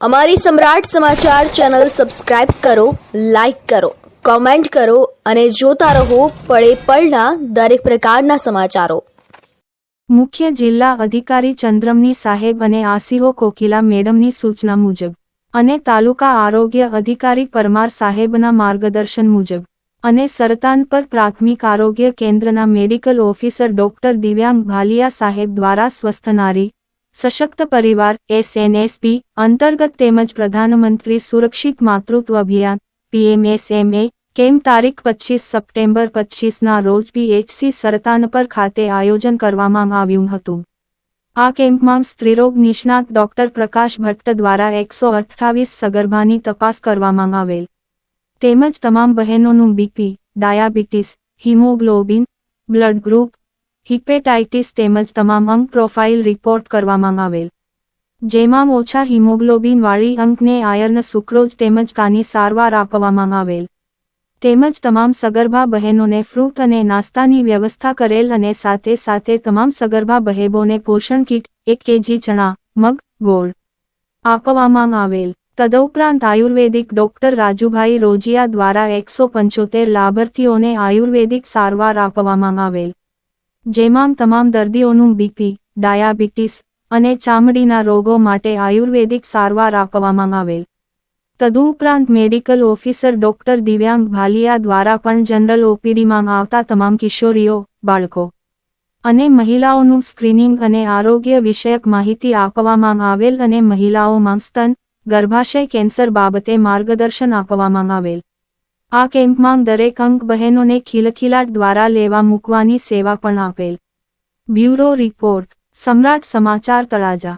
અમારી સમ્રાટ સમાચાર ચેનલ સબસ્ક્રાઇબ કરો, લાઇક કરો, કોમેન્ટ કરો અને જોતા રહો પળે પળના દરેક પ્રકારના સમાચારો. મુખ્ય જિલ્લા અધિકારી ચંદ્રમની સાહેબ અને આસિહો કોકિલા મેડમની સૂચના મુજબ અને તાલુકા આરોગ્ય અધિકારી પરમાર સાહેબના માર્ગદર્શન મુજબ અને સરતાન પર પ્રાથમિક આરોગ્ય કેન્દ્રના મેડિકલ ઓફિસર ડોક્ટર દિવ્યાંગ ભાલિયા સાહેબ દ્વારા સ્વસ્થ નારી સશક્ત પરિવાર એસએનએસપી અંતર્ગત તેમજ પ્રધાનમંત્રી સુરક્ષિત માતૃત્વ અભિયાન પીએમએસએમએ કેમ તારીખ પચીસ સપ્ટેમ્બર પચીસના રોજ પીએચસી સરતાનપર ખાતે આયોજન કરવામાં આવ્યું હતું. આ કેમ્પમાં સ્ત્રીરોગ નિષ્ણાત ડોક્ટર પ્રકાશ ભટ્ટ દ્વારા એકસો અઠ્ઠાવીસ સગર્ભાની તપાસ કરવામાં આવેલ. તેમજ તમામ બહેનોનું BP, diabetes, haemoglobin, blood group hepatitis તેમજ તમામ અંગ પ્રોફાઇલ રિપોર્ટ કરવામાં આવેલ. જેમાં ઓછા હિમોગ્લોબિન વાળી અંકને આયર્ન સુક્રોજ તેમજ કાની સારવાર આપવામાં આવેલ. તેમજ તમામ સગર્ભા બહેનોને ફ્રૂટ અને નાસ્તાની વ્યવસ્થા કરેલ અને સાથે સાથે તમામ સગર્ભા બહેબોને પોષણ કીટ, એક કેજી ચણા, મગ, ગોળ આપવામાં આવેલ. તદઉપરાંત આયુર્વેદિક ડોક્ટર રાજુભાઈ રોજિયા દ્વારા એકસો પંચોતેર લાભાર્થીઓને આયુર્વેદિક સારવાર આપવામાં આવેલ. જેમાં તમામ દર્દીઓનું બીપી ડાયાબિટીસ અને ચામડીના રોગો માટે આયુર્વેદિક સારવાર આપવામાં આવેલ. તદુપરાંત મેડિકલ ઓફિસર ડોક્ટર દિવ્યાંગ ભાલિયા દ્વારા પણ જનરલ ઓપીડીમાં આવતા તમામ કિશોરીઓ, બાળકો અને મહિલાઓનું સ્ક્રીનિંગ અને આરોગ્ય વિષયક માહિતી આપવામાં આવેલ અને મહિલાઓમાં સ્તન, ગર્ભાશય કેન્સર બાબતે માર્ગદર્શન આપવામાં આવેલ. આ કેમ્પમાં દરેક અંક બહેનોને ખિલખિલાટ દ્વારા લેવા મૂકવાની સેવા પણ આપેલ. Bureau report. સમ્રાટ સમાચાર તળાજા.